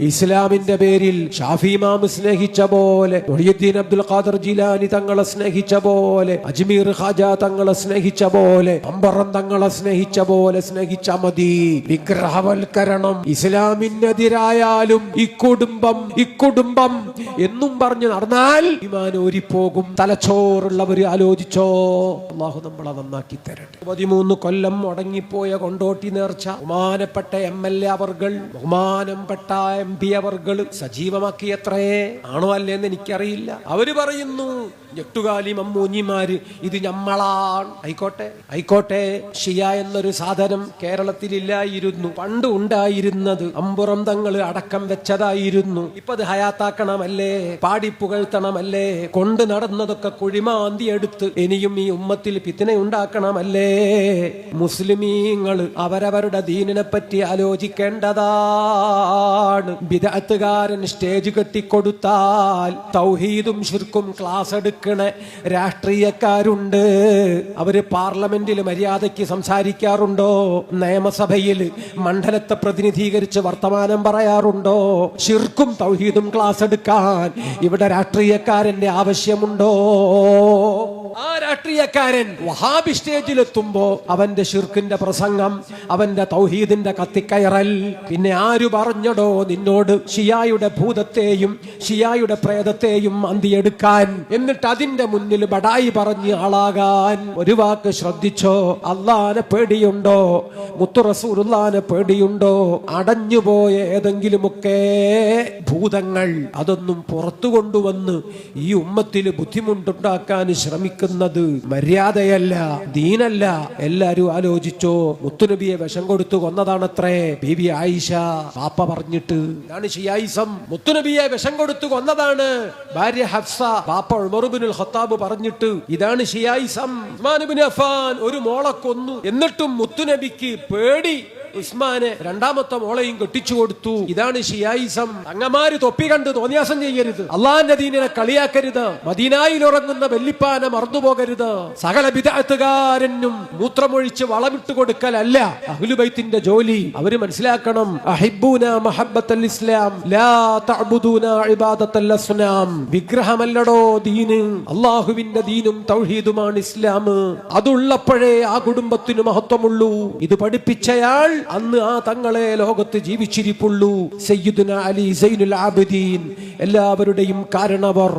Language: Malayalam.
ഇസ്ലാമിന്റെ പേരിൽ ഷാഫി ഇമാം സ്നേഹിച്ച പോലെ മൊഴിയുദ്ദീൻ അബ്ദുൽ ഖാദർ ജിലാനി തങ്ങളെ സ്നേഹിച്ച പോലെ അജ്മീർ ഖാജ തങ്ങളെ സ്നേഹിച്ച പോലെ അമ്പറം തങ്ങളെ സ്നേഹിച്ച പോലെ സ്നേഹിച്ച മതി. വിഗ്രഹവൽക്കരണം ഇസ്ലാമിനെതിരായാലും ഇക്കുടുംബം ഇക്കുടുംബം എന്നും പറഞ്ഞു നടന്നാൽ ഇമാൻ പോകും തലച്ചോറുള്ളവർ ആലോചിച്ചോ? അള്ളാഹു നമ്മളെ നന്നാക്കി തരട്ടെ. പതിമൂന്ന് കൊല്ലം മുടങ്ങിപ്പോയ കൊണ്ടോട്ടി നേർച്ച. ബഹുമാനപ്പെട്ട എം എൽ എ അവർകൾ ബഹുമാനപ്പെട്ട എം പി അവർകൾ സജീവമാക്കിയത്രേ? ആണോ അല്ലേന്ന് എനിക്കറിയില്ല. അവർ പറയുന്നു ഞെട്ടുകാലി മമ്മൂഞ്ഞിമാര് ഇത് ഞമ്മളാണ്. ആയിക്കോട്ടെ ആയിക്കോട്ടെ. ഷിയ എന്നൊരു സാധനം കേരളത്തിലില്ലായിരുന്നു. പണ്ട് ഉണ്ടായിരുന്നത് അമ്പുറം തങ്ങൾ അടക്കം വെച്ചതായിരുന്നു. ഇപ്പൊ അത് ഹയാത്താക്കണമല്ലേ? പാടിപ്പുകഴ്ത്തണമല്ലേ കൊണ്ട് നടന്നതൊക്കെ കുഴിമാന്തി എടുത്ത് ഇനിയും ഈ ഉമ്മത്തിൽ പിത്തിനെ ഉണ്ടാക്കണമല്ലേ? മുസ്ലിമീങ്ങൾ അവരവരുടെ ദീനിനെ പറ്റി ആലോചിക്കേണ്ടതാണ്. ബിദഅത്തുകാരൻ സ്റ്റേജ് കെട്ടിക്കൊടുത്താൽ തൗഹീദും ഷിർക്കും ക്ലാസ് എടുക്കണ രാഷ്ട്രീയക്കാരുണ്ട്. അവർ പാർലമെന്റിൽ മര്യാദയ്ക്ക് സംസാരിക്കാറുണ്ടോ? നിയമസഭയിൽ മണ്ഡലത്തെ പ്രതിനിധീകരിച്ച് വർത്തമാനം പറയാറുണ്ടോ? ഷിർക്കും തൗഹീദും ക്ലാസ് എടുക്കാൻ ഇവിടെ രാഷ്ട്രീയക്കാരന്റെ ആവശ്യമുണ്ടോ? ആ രാഷ്ട്രീയക്കാരൻ വഹാബി സ്റ്റേജിലെത്തുമ്പോ അവന്റെ ഷിർക്കിന്റെ പ്രസംഗം അവന്റെ തൗഹീദിന്റെ കത്തിക്കയറൽ. പിന്നെ ആര് പറഞ്ഞടോ നിന്നോട് ഷിയായുടെ ഭൂതത്തെയും ഷിയായുടെ പ്രേതത്തെയും അന്തിയെടുക്കാൻ? എന്നിട്ട് അതിന്റെ മുന്നിൽ ബടായി പറഞ്ഞ് ആളാകാൻ. ഒരു വാക്ക് ശ്രദ്ധിച്ചോ? അള്ളാനെ പേടിയുണ്ടോ? മുത്തുറസൂറുള്ളാനെ പേടിയുണ്ടോ? അടഞ്ഞുപോയ ഏതെങ്കിലുമൊക്കെ ഭൂതങ്ങൾ അതൊന്നും പുറത്തു കൊണ്ടുവന്ന് ഈ ഉമ്മത്തിൽ ബുദ്ധിമുട്ടുണ്ടാക്കാൻ ശ്രമിക്കുന്നത് മര്യാദയല്ല ദീനല്ല. എല്ലാരും ആലോചിച്ചോ മുത്തുനബിയെ വിഷം കൊടുത്തു കൊന്നതാണത്രേ. ബീബി ആയിഷ പാപ്പ പറഞ്ഞിട്ട് ഇതാണ് ഷിയായിസം മുത്തുനബിയെ വിഷം കൊടുത്തു കൊന്നതാണ്. ഭാര്യ ഹഫ്സ പാപ്പ ഉമറുബിനുൽ ഖത്താബ് പറഞ്ഞിട്ട് ഇതാണ് ഷിയായിസം ഉസ്മാൻ അഫ്ഫാൻ ഒരു മോളെ കൊന്നു. എന്നിട്ടും മുത്തുനബിക്ക് പേടി. ഉസ്മാനെ രണ്ടാമത്തെ മോളെയും കെട്ടിച്ചു കൊടുത്തു. ഇതാണ് ഷിയായിസം. അങ്ങമാര് തൊപ്പി കണ്ട് തോന്നിയാസം ചെയ്യരുത്. അള്ളാന്റെ ദീനിനെ കളിയാക്കരുത്. മദീനായിൽ ഉറങ്ങുന്ന വെല്ലിപ്പാന മറന്നുപോകരുത്. സകല വിദഗ്ധകാരനും മൂത്രമൊഴിച്ച് വളമിട്ട് കൊടുക്കലല്ല. അഹ്ലുബൈത്തിന്റെ ജോലി. അവർ മനസ്സിലാക്കണം. അഹിബൂന മഹബത്തൽ ഇസ്ലാം. ലാ വിഗ്രഹമല്ലടോ ദീന്. അള്ളാഹുവിന്റെ ദീനും തൗഹീദുമാണ് ഇസ്ലാം. അതുള്ളപ്പോഴേ ആ കുടുംബത്തിന് മഹത്വമുള്ളൂ. ഇത് പഠിപ്പിച്ചയാൾ അന്ന് ആ തങ്ങളെ ലോകത്ത് ജീവിച്ചിരിപ്പുള്ളൂ. സയ്യിദുന അലി സൈനുൽ ആബിദീൻ. എല്ലാവരുടെയും കാരണവർ.